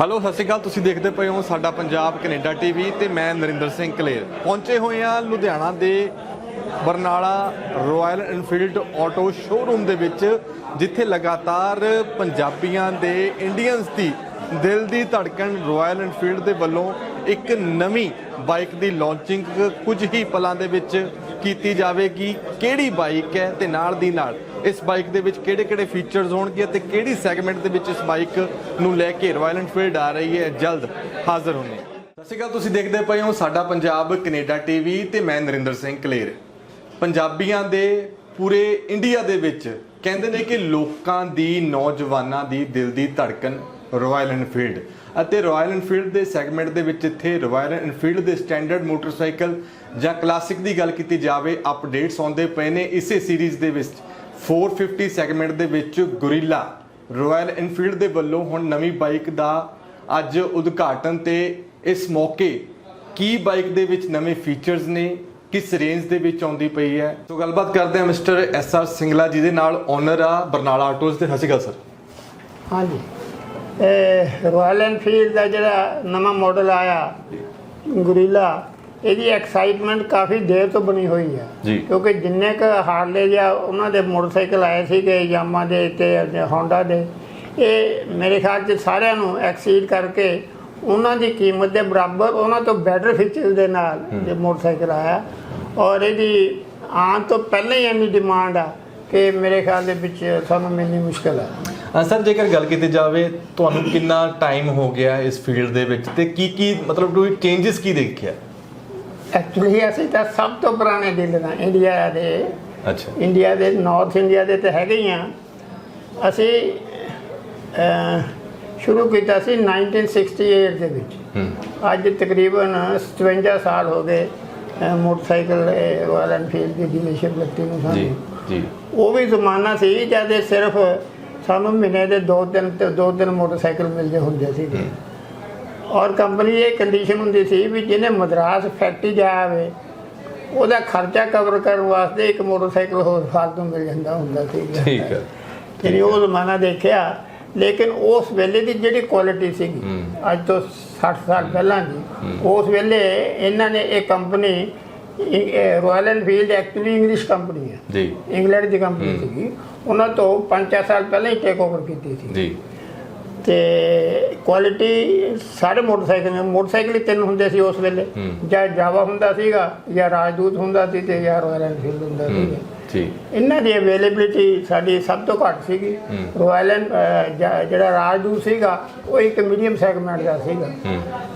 Hello, ਸਤਿ ਸ਼੍ਰੀ ਅਕਾਲ। ਤੁਸੀਂ ਦੇਖਦੇ ਪਏ ਹੋ ਸਾਡਾ ਪੰਜਾਬ ਕੈਨੇਡਾ ਟੀਵੀ ਤੇ ਮੈਂ ਨਰਿੰਦਰ ਸਿੰਘ ਕਲੇਰ। ਪਹੁੰਚੇ ਹੋਏ ਹਾਂ ਲੁਧਿਆਣਾ ਦੇ Barnala Royal Enfield auto showroom ਦੇ ਵਿੱਚ, ਜਿੱਥੇ ਲਗਾਤਾਰ ਪੰਜਾਬੀਆਂ ਦੇ ਇੰਡੀਅਨਸ ਦੀ ਦਿਲ ਦੀ ਧੜਕਣ ਰਾਇਲ ਇਨਫੀਲਡ ਦੇ ਵੱਲੋਂ ਇੱਕ ਨਵੀਂ ਬਾਈਕ ਦੀ ਲਾਂਚਿੰਗ ਕੁਝ ਹੀ ਪਲਾਂ ਦੇ ਵਿੱਚ ਕੀਤੀ ਜਾਵੇਗੀ। ਕਿਹੜੀ ਬਾਈਕ ਹੈ ਤੇ ਨਾਲ ਦੀ ਨਾਲ ਇਸ ਬਾਈਕ ਦੇ ਵਿੱਚ ਕਿਹੜੇ-ਕਿਹੜੇ ਫੀਚਰਸ ਹੋਣਗੇ ਤੇ ਕਿਹੜੀ ਸੈਗਮੈਂਟ ਦੇ ਵਿੱਚ ਇਸ ਬਾਈਕ ਨੂੰ ਲੈ ਕੇ ਰਾਇਲ ਐਨਫੀਲਡ ਆ ਰਹੀ ਹੈ? ਜਲਦ ਹਾਜ਼ਰ ਹੋਣੀ। ਸਤਿ ਸ਼੍ਰੀ ਅਕਾਲ, ਤੁਸੀਂ ਦੇਖਦੇ ਪਏ ਹੋ ਸਾਡਾ ਪੰਜਾਬ ਕੈਨੇਡਾ ਟੀਵੀ ਤੇ ਮੈਂ ਨਰਿੰਦਰ ਸਿੰਘ ਕਲੇਰ। ਪੰਜਾਬੀਆਂ ਦੇ ਪੂਰੇ ਇੰਡੀਆ ਦੇ ਵਿੱਚ ਕਹਿੰਦੇ ਨੇ ਕਿ ਲੋਕਾਂ ਦੀ, ਨੌਜਵਾਨਾਂ ਦੀ ਦਿਲ ਦੀ ਧੜਕਨ ਰਾਇਲ ਐਨਫੀਲਡ ਅਤੇ ਰਾਇਲ ਐਨਫੀਲਡ ਦੇ ਸੈਗਮੈਂਟ ਦੇ ਵਿੱਚ ਇੱਥੇ ਰਾਇਲ ਐਨਫੀਲਡ ਦੇ ਸਟੈਂਡਰਡ ਮੋਟਰਸਾਈਕਲ ਜਾਂ ਕਲਾਸਿਕ ਦੀ ਗੱਲ ਕੀਤੀ ਜਾਵੇ ਅਪਡੇਟਸ ਆਉਂਦੇ ਪਏ ਨੇ। ਇਸੇ ਸੀਰੀਜ਼ ਦੇ ਵਿੱਚ 450 ਸੈਗਮੈਂਟ ਦੇ ਵਿੱਚ ਗੁਰੀਲਾ ਰਾਇਲ ਐਨਫੀਲਡ ਦੇ ਵੱਲੋਂ ਹੁਣ ਨਵੀਂ ਬਾਈਕ ਦਾ ਅੱਜ ਉਦਘਾਟਨ ਤੇ ਇਸ ਮੌਕੇ ਕੀ ਬਾਈਕ ਦੇ ਵਿੱਚ ਨਵੇਂ ਫੀਚਰਸ ਨੇ, ਕਿਸ ਰੇਂਜ ਦੇ ਵਿੱਚ ਆਉਂਦੀ ਪਈ ਹੈ? ਸੋ ਗੱਲਬਾਤ ਕਰਦੇ ਹਾਂ ਮਿਸਟਰ ਐਸ ਆਰ ਸਿੰਗਲਾ ਜੀ ਦੇ ਨਾਲ ਓਨਰ ਆ ਬਰਨਾਲਾ ਆਟੋਜ਼ ਦੇ। ਹਸੀਗਾ ਸਰ ਹਾਂਜੀ। ਇਹ ਰਾਇਲ ਐਨਫੀਲਡ ਦਾ ਜਿਹੜਾ ਨਵਾਂ ਮਾਡਲ ਆਇਆ, ਗੁਰੀਲਾ ਇਹਦੀ ਐਕਸਾਈਟਮੈਂਟ ਕਾਫੀ ਦੇਰ ਤੋਂ ਬਣੀ ਹੋਈ ਹੈ। ਕਿਉਂਕਿ ਜਿੰਨੇ ਕ ਹਾਰਲੇ ਜਾਂ ਉਹਨਾਂ ਦੇ ਮੋਟਰਸਾਈਕਲ ਆਏ ਸੀਗੇ ਯਾਮਾ ਦੇ ਤੇ ਹੋਂਡਾ ਦੇ ਇਹ ਮੇਰੇ ਖਿਆਲ 'ਚ ਸਾਰਿਆਂ ਨੂੰ ਐਕਸੀਡ ਕਰਕੇ ਉਹਨਾਂ ਦੀ ਕੀਮਤ ਦੇ ਬਰਾਬਰ ਉਹਨਾਂ ਤੋਂ ਬੈਟਰ ਫੀਚਰ ਦੇ ਨਾਲ ਇਹ ਮੋਟਰਸਾਈਕਲ ਆਇਆ। ਔਰ ਇਹਦੀ ਆਉਣ ਤੋਂ ਪਹਿਲਾਂ ਹੀ ਇੰਨੀ ਡਿਮਾਂਡ ਆ ਕਿ ਮੇਰੇ ਖਿਆਲ ਦੇ ਵਿੱਚ ਸਾਨੂੰ ਮਿਲਣੀ ਮੁਸ਼ਕਲ ਹੈ ਅ, ਸਰ ਜੇਕਰ ਗੱਲ ਕੀਤੀ ਜਾਵੇ ਤੁਹਾਨੂੰ ਕਿੰਨਾ ਟਾਈਮ ਹੋ ਗਿਆ ਇਸ ਫੀਲਡ ਦੇ ਵਿੱਚ ਤੇ ਕੀ ਕੀ ਮਤਲਬ ਕੋਈ ਚੇਂਜਸ ਕੀ ਦੇਖਿਆ? ਐਕਚੁਅਲੀ ਅਸੀਂ ਤਾਂ ਸਭ ਤੋਂ ਪੁਰਾਣੇ ਡੀਲਰ ਹਾਂ ਇੰਡੀਆ ਦੇ। ਅੱਛਾ। ਇੰਡੀਆ ਦੇ ਨਾਰਥ ਇੰਡੀਆ ਦੇ ਤਾਂ ਹੈਗੇ ਹੀ ਆ। ਅਸੀਂ ਸ਼ੁਰੂ ਕੀਤਾ ਸੀ 1968 ਦੇ ਵਿੱਚ। ਅੱਜ ਤਕਰੀਬਨ 57 ਸਾਲ ਹੋ ਗਏ ਮੋਟਰਸਾਈਕਲ ਰਾਇਲ ਐਨਫੀਲਡ ਦੀ ਡੀਲਰਸ਼ਿਪ ਲੱਤੀ ਨੂੰ ਸਾਨੂੰ। ਜੀ ਉਹ ਵੀ ਜ਼ਮਾਨਾ ਸੀ ਜਦ ਸਿਰਫ ਸਾਨੂੰ ਮਹੀਨੇ ਦੇ ਦੋ ਦਿਨ ਤੇ ਦੋ ਦਿਨ ਮੋਟਰਸਾਈਕਲ ਮਿਲਦੇ ਹੁੰਦੇ ਸੀ ਔਰ ਕੰਪਨੀ ਇਹ ਕੰਡੀਸ਼ਨ ਹੁੰਦੀ ਸੀ ਵੀ ਜਿਹਨੇ ਮਦਰਾਸ ਫੈਕਟਰੀ ਜਾਇਆ ਹੋਵੇ ਉਹਦਾ ਖਰਚਾ ਕਵਰ ਕਰਨ ਵਾਸਤੇ ਇੱਕ ਮੋਟਰਸਾਈਕਲ ਹੋਰ ਫਾਲਤੂ ਮਿਲ ਜਾਂਦਾ ਹੁੰਦਾ ਸੀ। ਠੀਕ ਹੈ। ਜਿਹੜੀ ਉਹ ਜ਼ਮਾਨਾ ਦੇਖਿਆ ਲੇਕਿਨ ਉਸ ਵੇਲੇ ਦੀ ਜਿਹੜੀ ਕੁਆਲਿਟੀ ਸੀਗੀ ਅੱਜ ਤੋਂ 60 ਸਾਲ ਪਹਿਲਾਂ ਦੀ ਉਸ ਵੇਲੇ ਇਹਨਾਂ ਨੇ ਇਹ company Royal Enfield actually English company ਹੈ। ਜੀ। ਇੰਗਲੈਂਡ ਦੀ ਕੰਪਨੀ ਸੀਗੀ। ਉਹਨਾਂ ਤੋਂ 5 ਸਾਲ ਪਹਿਲਾਂ ਹੀ ਟੇਕ ਓਵਰ ਕੀਤੀ ਸੀ। ਜੀ। ਤੇ ਕੁਆਲਿਟੀ ਸਾਰੇ ਮੋਟਰਸਾਈਕਲ ਨੇ। ਮੋਟਰਸਾਈਕਲ ਹੀ ਤਿੰਨ ਹੁੰਦੇ ਸੀ ਉਸ ਵੇਲੇ। ਜਾਂ ਜਾਵਾ ਹੁੰਦਾ ਸੀਗਾ ਜਾਂ ਰਾਜਦੂਤ ਹੁੰਦਾ ਸੀ ਤੇ ਜਾਂ ਰਾਇਲ ਐਨਫੀਲਡ ਹੁੰਦਾ ਸੀਗਾ। ਜੀ ਇਹਨਾਂ ਦੀ ਅਵੇਲੇਬਿਲਿਟੀ ਸਾਡੀ ਸਭ ਤੋਂ ਘੱਟ ਸੀਗੀ। ਰਾਇਲ ਜਿਹੜਾ ਰਾਜਦੂਤ ਸੀਗਾ ਉਹ ਇੱਕ ਮੀਡੀਅਮ ਸੈਗਮੈਂਟ ਦਾ ਸੀਗਾ।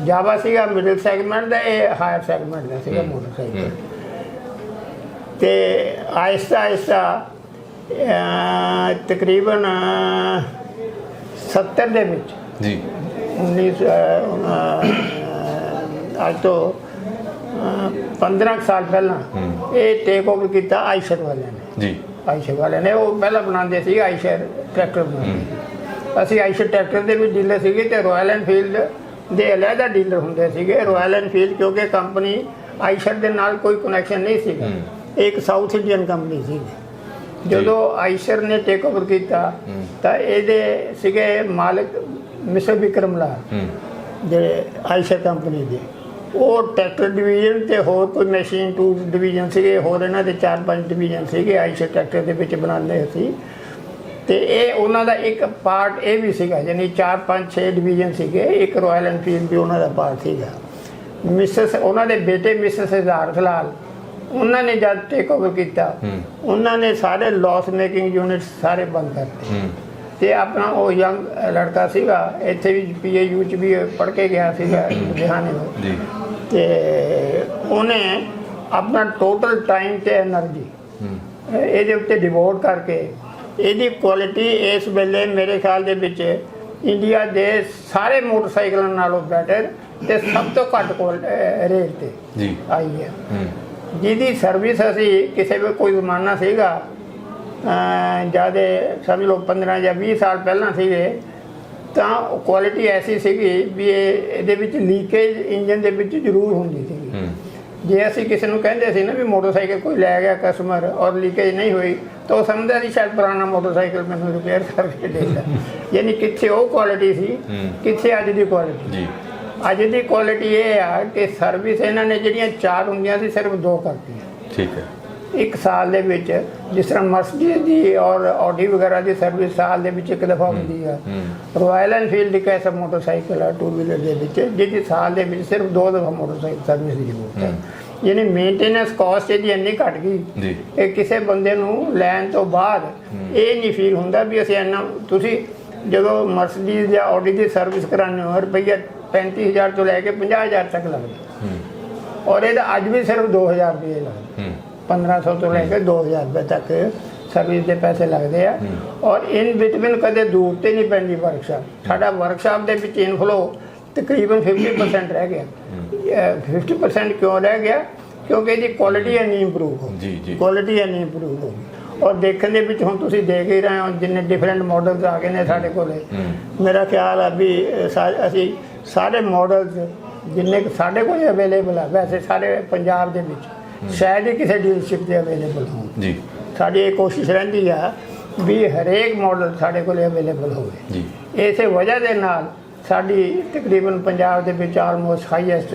ਜਾਵਾ ਸੀਗਾ ਮਿਡਲ ਸੈਗਮੈਂਟ ਦਾ ਇਹ ਹਾਇਰ ਸੈਗਮੈਂਟ ਦਾ ਸੀਗਾ ਮੋਟਰਸਾਈਕਲ। ਤੇ ਆਹਿਸਤਾ ਅਹ, ਤਕਰੀਬਨ 70 ਦੇ ਵਿੱਚ। ਜੀ। 19 ਅਹ, ਅੱਜ ਤੋਂ ਅਹ, 15 ਕੁ ਸਾਲ ਪਹਿਲਾਂ ਇਹ ਟੇਕ ਓਵਰ ਕੀਤਾ ਆਈਸ਼ਰ ਵਾਲਿਆਂ ਨੇ। ਜੀ। ਆਈਸ਼ਰ ਵਾਲਿਆਂ ਨੇ ਉਹ ਪਹਿਲਾਂ ਬਣਾਉਂਦੇ ਸੀ ਆਈਸ਼ਰ ਟਰੈਕਟਰ ਬਣਾਉਂਦੇ। ਅਸੀਂ ਆਈਸ਼ਰ ਟਰੈਕਟਰ ਦੇ ਵੀ ਡੀਲਰ ਸੀਗੇ ਤੇ ਰਾਇਲ ਐਨਫੀਲਡ ਦੇ ਅਲੱਗਾ ਡੀਲਰ ਹੁੰਦੇ ਸੀਗੇ। ਰਾਇਲ ਐਨਫੀਲਡ ਕਿਉਂਕਿ ਕੰਪਨੀ ਆਈਸ਼ਰ ਦੇ ਨਾਲ ਕੋਈ ਕਨੈਕਸ਼ਨ ਨਹੀਂ ਸੀਗਾ। ਇੱਕ ਸਾਊਥ ਇੰਡੀਅਨ ਕੰਪਨੀ ਸੀ ਜਦੋਂ ਆਈਸ਼ਰ ਨੇ ਟੇਕ ਓਵਰ ਕੀਤਾ ਤਾਂ ਇਹਦੇ ਸੀਗੇ ਮਾਲਕ ਮਿਸਟਰ ਵਿਕਰਮ ਲਾਲ ਹੂੰ। ਜਿਹੜੇ ਆਈਸ਼ਰ ਕੰਪਨੀ ਦੇ। ਉਹ ਟਰੈਕਟਰ ਡਿਵੀਜ਼ਨ ਤੇ ਹੋਰ ਕੋਈ ਮਸ਼ੀਨ ਟੂਲ ਡਿਵੀਜ਼ਨ ਸੀਗੇ ਹੋਰ ਇਹਨਾਂ ਦੇ ਚਾਰ ਪੰਜ ਡਿਵੀਜ਼ਨ ਸੀਗੇ ਆਈਸ਼ਰ ਟਰੈਕਟਰ ਦੇ ਵਿੱਚ ਬਣਾਉਂਦੇ ਸੀ। ਤੇ ਇਹ ਉਹਨਾਂ ਦਾ ਇੱਕ ਪਾਰਟ ਇਹ ਵੀ ਸੀਗਾ ਯਾਨੀ ਚਾਰ ਪੰਜ 6 ਡਿਵੀਜ਼ਨ ਸੀਗੇ ਇੱਕ ਰਾਇਲ ਐਨਫੀਲਡ ਵੀ ਉਹਨਾਂ ਦਾ ਪਾਰਟ ਸੀਗਾ। ਮਿਸਸ ਉਹਨਾਂ ਦੇ ਬੇਟੇ ਮਿਸਸ ਹਜ਼ਾਰ ਖਲਾਲ ਉਹਨਾਂ ਨੇ ਜਦ ਟੇਕ ਓਵਰ ਕੀਤਾ ਉਹਨਾਂ ਨੇ ਸਾਰੇ ਲਾਸ ਮੇਕਿੰਗ ਯੂਨਿਟਸ ਸਾਰੇ ਬੰਦ ਕਰਤੇ। ਤੇ ਆਪਣਾ ਉਹ ਯੰਗ ਲੜਕਾ ਸੀਗਾ ਇੱਥੇ ਵੀ ਪੀਏਯੂ ਚ ਵੀ ਪੜ ਕੇ ਗਿਆ ਸੀਗਾ ਲੁਧਿਆਣੇ ਜੀ। ਤੇ ਉਹਨੇ ਆਪਣਾ ਟੋਟਲ ਟਾਈਮ ਤੇ એનર્ਜੀ ਇਹਦੇ ਉੱਤੇ ਡਿਵੋਟ ਕਰਕੇ ਇਹਦੀ ਕੁਆਲਿਟੀ ਇਸ ਵੇਲੇ ਮੇਰੇ ਖਿਆਲ ਦੇ ਵਿੱਚ ਇੰਡੀਆ ਦੇ ਸਾਰੇ ਮੋਟਰਸਾਈਕਲਾਂ ਨਾਲੋਂ ਬੈਟਰ ਤੇ ਸਭ ਤੋਂ ਘੱਟ ਰੇਟ ਤੇ ਜੀ। ਆਈ ਹੈ। ਜਿਹਦੀ ਸਰਵਿਸ ਅਸੀਂ ਕਿਸੇ ਵੀ ਕੋਈ ਜ਼ਮਾਨਾ ਸੀਗਾ ਜਿਆਦੇ ਸਮਝ ਲਓ 15 ਜਾਂ 20 ਸਾਲ ਪਹਿਲਾਂ ਸੀਗੇ ਤਾਂ ਕੁਆਲਿਟੀ ਐਸੀ ਸੀਗੀ ਵੀ ਇਹ ਇਹਦੇ ਵਿੱਚ ਲੀਕੇਜ ਇੰਜਨ ਦੇ ਵਿੱਚ ਜ਼ਰੂਰ ਹੁੰਦੀ ਸੀਗੀ। ਜੇ ਅਸੀਂ ਕਿਸੇ ਨੂੰ ਕਹਿੰਦੇ ਸੀ ਨਾ ਵੀ ਮੋਟਰਸਾਈਕਲ ਕੋਈ ਲੈ ਗਿਆ ਕਸਟਮਰ ਔਰ ਲੀਕੇਜ ਨਹੀਂ ਹੋਈ ਤਾਂ ਉਹ ਸਮਝਦਾ ਸੀ ਸ਼ਾਇਦ ਪੁਰਾਣਾ ਮੋਟਰਸਾਈਕਲ ਮੈਨੂੰ ਰਿਪੇਅਰ ਕਰਕੇ ਦੇਦਾ ਯਾਨੀ ਕਿੱਥੇ ਉਹ ਕੁਆਲਿਟੀ ਸੀ ਕਿੱਥੇ ਅੱਜ ਦੀ ਕੁਆਲਿਟੀ ਜੀ। ਅੱਜ ਦੀ ਕੁਆਲਿਟੀ ਇਹ ਆ ਕਿ ਸਰਵਿਸ ਇਹਨਾਂ ਨੇ ਜਿਹੜੀਆਂ ਚਾਰ ਹੁੰਦੀਆਂ ਸੀ ਸਿਰਫ ਦੋ ਕਰਤੀਆਂ। ਠੀਕ ਹੈ। ਇੱਕ ਸਾਲ ਦੇ ਵਿੱਚ ਜਿਸ ਤਰ੍ਹਾਂ ਮਰਸੀਡੀਜ਼ ਦੀ ਔਰ ਆਡੀ ਵਗੈਰਾ ਦੀ ਸਰਵਿਸ ਸਾਲ ਦੇ ਵਿੱਚ ਇੱਕ ਦਫਾ ਹੁੰਦੀ ਆ। ਰਾਇਲ ਐਨਫੀਲਡ ਇੱਕ ਐਸਾ ਮੋਟਰਸਾਈਕਲ ਆ ਟੂ ਵੀਲਰ ਦੇ ਵਿੱਚ ਜਿਹਦੀ ਸਾਲ ਦੇ ਵਿੱਚ ਸਿਰਫ ਦੋ ਦਫਾ ਮੋਟਰਸਾਈਕਲ ਸਰਵਿਸ ਦੀ ਜ਼ਰੂਰਤ ਹੈ। ਯਾਨੀ ਮੇਨਟੇਨੈਂਸ ਕਾਸਟ ਇਹਦੀ ਇੰਨੀ ਘਟ ਗਈ ਜੀ। ਕਿ ਕਿਸੇ ਬੰਦੇ ਨੂੰ ਲੈਣ ਤੋਂ ਬਾਅਦ ਇਹ ਨਹੀਂ ਫੀਲ ਹੁੰਦਾ ਵੀ ਅਸੀਂ ਇੰਨਾ ਤੁਸੀਂ ਜਦੋਂ ਮਰਸੀਡੀਜ਼ ਜਾਂ ਆਡੀ ਦੀ ਸਰਵਿਸ ਕਰਾਉਂਦੇ ਹੋ ਰੁਪਈਆ 35000 ਤੋਂ ਲੈ ਕੇ 50000 ਤੱਕ ਲੱਗਦਾ। ਔਰ ਇਹਦਾ ਅੱਜ ਵੀ ਸਿਰਫ 2000 ਰੁਪਏ ਲੱਗਦਾ। ਹੂੰ। 1500 ਤੋਂ ਲੈ ਕੇ 2000 ਰੁਪਏ ਤੱਕ ਸਰਵਿਸ ਦੇ ਪੈਸੇ ਲੱਗਦੇ ਆ। ਔਰ ਇਨ ਬਿਟਵੀਨ ਕਦੇ ਦੂਰ ਤੇ ਨਹੀਂ ਪੈਂਦੀ ਵਰਕਸ਼ਾਪ ਸਾਡਾ ਵਰਕਸ਼ਾਪ ਦੇ ਵਿੱਚ ਇਨਫਲੋ ਤਕਰੀਬਨ 50% ਰਹਿ ਗਿਆ। ਅਹ 50% ਕਿਉਂ ਰਹਿ ਗਿਆ? ਕਿਉਂਕਿ ਇਹਦੀ ਕੁਆਲਿਟੀ ਇੰਨੀ ਇੰਪਰੂਵ ਹੋ ਜੀ, ਜੀ। ਕੁਆਲਿਟੀ ਇੰਨੀ ਇੰਪਰੂਵ ਹੋ ਗਈ। ਔਰ ਦੇਖਣ ਦੇ ਵਿੱਚ ਹੁਣ ਤੁਸੀਂ ਦੇਖ ਹੀ ਰਹੇ ਹੋ ਜਿੰਨੇ ਡਿਫਰੈਂਟ ਮਾਡਲਸ ਆ ਗਏ ਨੇ ਸਾਡੇ ਕੋਲੇ। ਮੇਰਾ ਖਿਆਲ ਆ ਵੀ ਅਸੀਂ ਸਾਰੇ ਮਾਡਲਸ ਜਿੰਨੇ ਸਾਡੇ ਕੋਲ ਅਵੇਲੇਬਲ ਆ ਵੈਸੇ ਸਾਰੇ ਪੰਜਾਬ ਦੇ ਵਿੱਚ ਸ਼ਾਇਦ ਹੀ ਕਿਸੇ ਡੀਲਰਸ਼ਿਪ ਦੇ ਅਵੇਲੇਬਲ ਹੋਣ। ਜੀ। ਸਾਡੀ ਇਹ ਕੋਸ਼ਿਸ਼ ਰਹਿੰਦੀ ਆ ਵੀ ਹਰੇਕ ਮਾਡਲ ਸਾਡੇ ਕੋਲ ਅਵੇਲੇਬਲ ਹੋਵੇ। ਜੀ। ਇਸੇ ਵਜ੍ਹਾ ਦੇ ਨਾਲ ਸਾਡੀ ਤਕਰੀਬਨ ਪੰਜਾਬ ਦੇ ਵਿੱਚ ਆਲਮੋਸਟ ਹਾਈਐਸਟ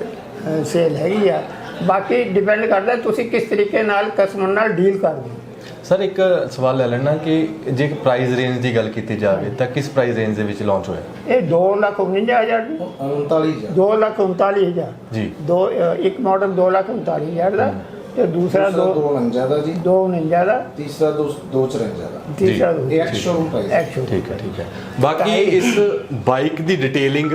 ਸੇਲ ਹੈਗੀ ਆ। ਬਾਕੀ ਡਿਪੈਂਡ ਕਰਦਾ ਤੁਸੀਂ ਕਿਸ ਤਰੀਕੇ ਨਾਲ ਕਸਟਮਰ ਨਾਲ ਡੀਲ ਕਰਦੇ ਹੋ। ਸਰ ਇੱਕ ਸਵਾਲ ਲੈ ਲੈਣਾ ਕਿ ਜੇ ਪ੍ਰਾਈਸ ਰੇਂਜ ਦੀ ਗੱਲ ਕੀਤੀ ਜਾਵੇ ਤਾਂ ਕਿਸ ਪ੍ਰਾਈਸ ਰੇਂਜ ਦੇ ਵਿੱਚ ਲਾਂਚ ਹੋਇਆ? ਇਹ 2 ਲੱਖ 49000 ਦੀ 39000 2 ਲੱਖ 39000 ਜੀ। ਦੋ ਅ, ਇੱਕ ਮਾਡਲ 2 ਲੱਖ 39000 ਦਾ ਤੇ ਦੂਸਰਾ ਦੂਸਰਾ 2 249 ਦਾ ਜੀ। 249 ਦਾ। ਤੀਸਰਾ 254 ਦਾ ਤੀਸਰਾ ਇਹ ਐਕਸ ਸ਼ੋਰੂਮ ਪ੍ਰਾਈਸ ਐਕਚੁਅਲ ਠੀਕ ਹੈ ਠੀਕ ਹੈ। ਬਾਕੀ ਇਸ ਬਾਈਕ ਦੀ ਡਿਟੇਲਿੰਗ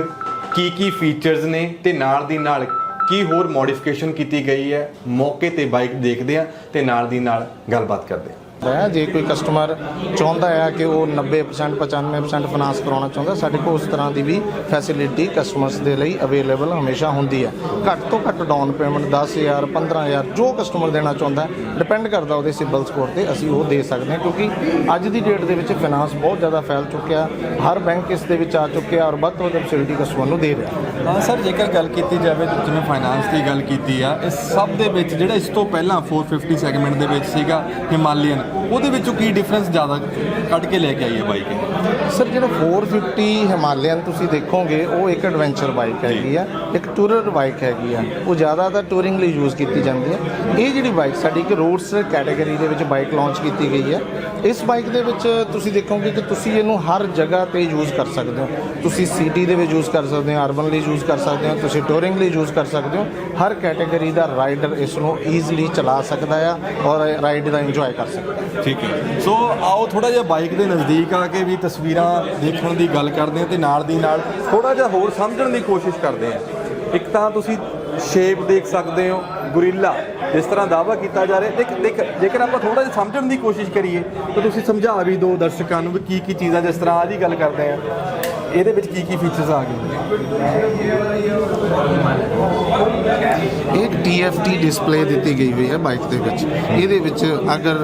ਕੀ ਕੀ ਫੀਚਰਸ ਨੇ ਤੇ ਨਾਲ ਦੀ ਨਾਲ ਕੀ ਹੋਰ ਮੋਡੀਫਿਕੇਸ਼ਨ ਕੀਤੀ ਗਈ ਹੈ? ਮੌਕੇ ਤੇ ਬਾਈਕ ਦੇਖਦੇ ਆ ਤੇ ਨਾਲ ਦੀ ਨਾਲ ਗੱਲਬਾਤ ਕਰਦੇ ਆ ਹੈ। ਜੇ ਕੋਈ ਕਸਟਮਰ ਚਾਹੁੰਦਾ ਹੈ ਕਿ ਉਹ 90% 95% ਫਾਈਨਾਂਸ ਕਰਾਉਣਾ ਚਾਹੁੰਦਾ, ਸਾਡੇ ਕੋਲ ਉਸ ਤਰ੍ਹਾਂ ਦੀ ਵੀ ਫੈਸਿਲਿਟੀ ਕਸਟਮਰਸ ਦੇ ਲਈ ਅਵੇਲੇਬਲ ਹਮੇਸ਼ਾ ਹੁੰਦੀ ਹੈ। ਘੱਟ ਤੋਂ ਘੱਟ ਡਾਊਨ ਪੇਮੈਂਟ 10000 15000 ਜੋ ਕਸਟਮਰ ਦੇਣਾ ਚਾਹੁੰਦਾ ਡਿਪੈਂਡ ਕਰਦਾ ਉਹਦੇ ਸਿਬਲ ਸਕੋਰ ਤੇ, ਅਸੀਂ ਉਹ ਦੇ ਸਕਦੇ ਹਾਂ। ਕਿਉਂਕਿ ਅੱਜ ਦੀ ਡੇਟ ਦੇ ਵਿੱਚ ਫਾਈਨਾਂਸ ਬਹੁਤ ਜ਼ਿਆਦਾ ਫੈਲ ਚੁੱਕਿਆ, ਹਰ ਬੈਂਕ ਇਸ ਦੇ ਵਿੱਚ ਆ ਚੁੱਕਿਆ ਔਰ ਵੱਧ ਤੋਂ ਵੱਧ ਫੈਸਿਲਿਟੀ ਕਸਟਮਰ ਨੂੰ ਦੇ ਰਿਹਾ। ਹਾਂ ਸਰ, ਜੇਕਰ ਗੱਲ ਕੀਤੀ ਜਾਵੇ ਤਾਂ ਜਿਵੇਂ ਫਾਈਨਾਂਸ ਦੀ ਗੱਲ ਕੀਤੀ ਆ ਇਸ ਸਭ ਦੇ ਵਿੱਚ ਜਿਹੜਾ ਇਸ ਤੋਂ ਪਹਿਲਾਂ 450 ਸੈਗਮੈਂਟ ਦੇ ਵਿੱਚ ਸੀਗਾ ਹਿਮਾਲੀਅਨ ਉਹਦੇ ਵਿੱਚੋਂ ਕੀ ਡਿਫਰੈਂਸ ਜ਼ਿਆਦਾ ਕੱਢ ਕੇ ਲੈ ਕੇ ਆਈ ਹੈ ਬਾਈਕ ਸਰ, ਜਿਹੜਾ 450 ਹਿਮਾਲਯਨ ਤੁਸੀਂ ਦੇਖੋਗੇ, ਉਹ ਇੱਕ ਐਡਵੈਂਚਰ ਬਾਈਕ ਹੈਗੀ ਆ, ਇੱਕ ਟੂਰਰ ਬਾਈਕ ਹੈਗੀ ਆ। ਉਹ ਜ਼ਿਆਦਾਤਰ ਟੂਰਿੰਗ ਲਈ ਯੂਜ਼ ਕੀਤੀ ਜਾਂਦੀ ਹੈ ਇਹ ਜਿਹੜੀ ਬਾਈਕ ਸਾਡੀ ਇੱਕ ਰੋਡਸ ਕੈਟਾਗਰੀ ਦੇ ਵਿੱਚ ਬਾਈਕ ਲਾਂਚ ਕੀਤੀ ਗਈ ਹੈ ਇਸ ਬਾਈਕ ਦੇ ਵਿੱਚ ਤੁਸੀਂ ਦੇਖੋਗੇ ਕਿ ਤੁਸੀਂ ਇਹਨੂੰ ਹਰ ਜਗ੍ਹਾ ਤੇ ਯੂਜ਼ ਕਰ ਸਕਦੇ ਹੋ। ਤੁਸੀਂ ਸਿਟੀ ਦੇ ਵਿੱਚ ਯੂਜ਼ ਕਰ ਸਕਦੇ ਹੋ ਅਰਬਨ ਲਈ ਯੂਜ਼ ਕਰ ਸਕਦੇ ਹੋ, ਤੁਸੀਂ ਟੂਰਿੰਗ ਲਈ ਯੂਜ਼ ਕਰ ਸਕਦੇ ਹੋ। ਹਰ ਕੈਟਾਗਰੀ ਦਾ ਰਾਈਡਰ ਇਸ ਨੂੰ ਈਜ਼ੀਲੀ ਚਲਾ ਸਕਦਾ ਆ ਔਰ ਰਾਈਡ ਦਾ ਇੰਜੋਏ ਕਰ ਸਕਦਾ ਠੀਕ ਹੈ। ਸੋ ਆਓ ਥੋੜਾ ਜਿਹਾ ਬਾਈਕ ਦੇ ਨਜ਼ਦੀਕ ਆ ਕੇ ਵੀ ਤਸਵੀਰਾਂ ਦੇਖਣ ਦੀ ਗੱਲ ਕਰਦੇ ਹਾਂ ਤੇ ਨਾਲ ਦੀ ਨਾਲ ਥੋੜਾ ਜਿਹਾ ਹੋਰ ਸਮਝਣ ਦੀ ਕੋਸ਼ਿਸ਼ ਕਰਦੇ ਹਾਂ। ਇੱਕ ਤਾਂ ਤੁਸੀਂ ਸ਼ੇਪ ਦੇਖ ਸਕਦੇ ਹੋ, ਗੁਰੀਲਾ, ਜਿਸ ਤਰ੍ਹਾਂ ਦਾਵਾ ਕੀਤਾ ਜਾ ਰਿਹਾ। ਦੇਖ ਦੇਖ, ਜੇਕਰ ਆਪਾਂ ਥੋੜਾ ਜਿਹਾ ਸਮਝਣ ਦੀ ਕੋਸ਼ਿਸ਼ ਕਰੀਏ ਤਾਂ ਤੁਸੀਂ ਸਮਝਾ ਵੀ ਦਿਓ ਦਰਸ਼ਕਾਂ ਨੂੰ ਵੀ ਕੀ ਕੀ ਚੀਜ਼ਾਂ ਜਿਸ ਤਰ੍ਹਾਂ ਆਹ ਦੀ ਗੱਲ ਕਰਦੇ ਆ ਇਹਦੇ ਵਿੱਚ ਕੀ ਕੀ ਫੀਚਰਸ ਆ ਗਏ? ਇੱਕ TFT ਡਿਸਪਲੇ ਦਿੱਤੀ ਗਈ ਹੋਈ ਹੈ ਬਾਈਕ ਦੇ ਵਿੱਚ। ਇਹਦੇ ਵਿੱਚ ਅਗਰ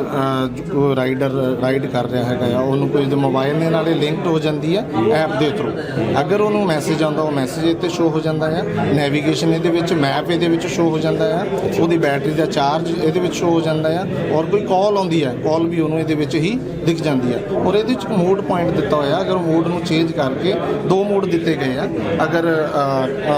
ਰਾਈਡਰ ਰਾਈਡ ਕਰ ਰਿਹਾ ਹੈਗਾ ਆ, ਉਹਨੂੰ ਕੋਈ ਮੋਬਾਈਲ ਦੇ ਨਾਲੇ ਲਿੰਕਡ ਹੋ ਜਾਂਦੀ ਹੈ ਐਪ ਦੇ ਥਰੂ ਅਗਰ ਉਹਨੂੰ ਮੈਸੇਜ ਆਉਂਦਾ, ਉਹ ਮੈਸੇਜ ਇੱਥੇ ਸ਼ੋ ਹੋ ਜਾਂਦਾ ਹੈ ਨੈਵੀਗੇਸ਼ਨ ਇਹਦੇ ਵਿੱਚ ਮੈਪ ਇਹਦੇ ਵਿੱਚ ਸ਼ੋ ਹੋ ਜਾਂਦਾ ਹੈ ਉਹਦੀ ਬੈਟਰੀ ਦਾ ਚਾਰਜ ਇਹਦੇ ਵਿੱਚ ਸ਼ੋ ਹੋ ਜਾਂਦਾ ਹੈ ਔਰ ਕੋਈ ਕਾਲ ਆਉਂਦੀ ਹੈ ਕਾਲ ਵੀ ਉਹਨੂੰ ਇਹਦੇ ਵਿੱਚ ਹੀ ਦਿਖ ਜਾਂਦੀ ਹੈ ਔਰ ਇਹਦੇ ਵਿੱਚ ਮੋਡ ਪੁਆਇੰਟ ਦਿੱਤਾ ਹੋਇਆ, ਅਗਰ ਮੋਡ ਨੂੰ ਚੇਂਜ ਕਰਕੇ ਦੋ ਮੋਡ ਦਿੱਤੇ ਗਏ ਆ। ਅਗਰ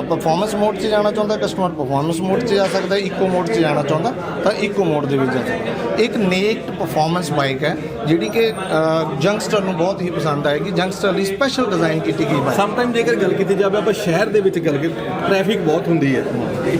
ਪਰਫਾਰਮੈਂਸ ਮੋਡ 'ਚ ਜਾਣਾ ਚਾਹੁੰਦਾ ਕਸਟਮਰ ਪਰਫਾਰਮੈਂਸ ਮੋਡ 'ਚ ਜਾ ਸਕਦਾ ਇਕੋ ਮੋਡ 'ਚ ਜਾਣਾ ਚਾਹੁੰਦਾ ਤਾਂ ਇਕੋ ਮੋਡ ਦੇ ਵਿੱਚ ਜਾ ਸਕਦਾ। ਇੱਕ ਨੇਕਡ ਪਰਫਾਰਮੈਂਸ ਬਾਈਕ ਹੈ ਜਿਹੜੀ ਕਿ ਜੰਗਸਟਰ ਨੂੰ ਬਹੁਤ ਹੀ ਪਸੰਦ ਆਏਗੀ। ਜੰਗਸਟਰ ਲਈ ਸਪੈਸ਼ਲ ਡਿਜ਼ਾਈਨ ਕੀਤੀ ਗਈ ਬਾਈਕ ਸਮ ਟਾਈਮ ਜੇਕਰ ਗੱਲ ਕੀਤੀ ਜਾਵੇ ਆਪਾਂ ਸ਼ਹਿਰ ਦੇ ਵਿੱਚ ਗੱਲ ਕਰ ਟ੍ਰੈਫਿਕ ਬਹੁਤ ਹੁੰਦੀ ਹੈ।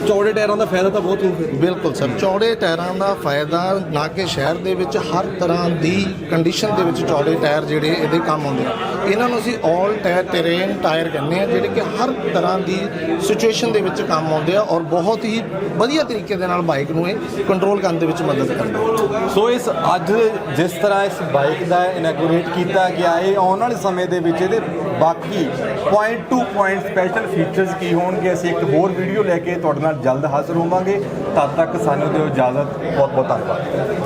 ਚੌੜੇ ਟਾਇਰਾਂ ਦਾ ਫਾਇਦਾ ਤਾਂ ਬਹੁਤ ਹੋਊਗਾ ਬਿਲਕੁਲ ਸਰ ਚੌੜੇ ਟਾਇਰਾਂ ਦਾ ਫਾਇਦਾ ਨਾ ਕਿ ਸ਼ਹਿਰ ਦੇ ਵਿੱਚ ਹਰ ਤਰ੍ਹਾਂ ਦੀ ਕੰਡੀਸ਼ਨ ਦੇ ਵਿੱਚ ਚੌੜੇ ਟਾਇਰ ਜਿਹੜੇ ਇਹਦੇ ਕੰਮ ਆਉਂਦੇ ਆ। ਇਹਨਾਂ ਨੂੰ ਅਸੀਂ 올 ਟਾਇਰ ਟੇਰੇਨ ਟਾਇਰ ਕਹਿੰਦੇ ਆ ਜਿਹੜੇ ਕਿ ਹਰ ਤਰ੍ਹਾਂ ਦੀ ਸਿਚੁਏਸ਼ਨ ਦੇ ਵਿੱਚ ਕੰਮ ਆਉਂਦੇ ਆ ਔਰ ਬਹੁਤ ਹੀ ਵਧੀਆ ਤਰੀਕੇ ਦੇ ਨਾਲ ਬਾਈਕ ਨੂੰ ਇਹ ਕੰਟਰੋਲ ਕਰਨ ਦੇ ਵਿੱਚ ਮਦਦ ਕਰਦੇ ਸੋ ਇਸ ਅੱਜ ਜਿਸ ਤਰ੍ਹਾਂ ਇਸ ਬਾਈਕ ਦਾ ਇਨੈਗੋਰੇਟ ਕੀਤਾ ਗਿਆ, ਇਹ ਆਉਣ ਵਾਲੇ ਸਮੇਂ ਦੇ ਵਿੱਚ ਇਹਦੇ ਬਾਕੀ point to point special features ਕੀ ਹੋਣਗੇ, ਅਸੀਂ ਇੱਕ ਹੋਰ ਵੀਡੀਓ ਲੈ ਕੇ ਤੁਹਾਡੇ ਨਾਲ ਜਲਦ ਹਾਜ਼ਰ ਹੋਵਾਂਗੇ। ਤਦ ਤੱਕ ਸਾਨੂੰ ਦਿਓ ਇਜਾਜ਼ਤ ਬਹੁਤ ਬਹੁਤ ਧੰਨਵਾਦ।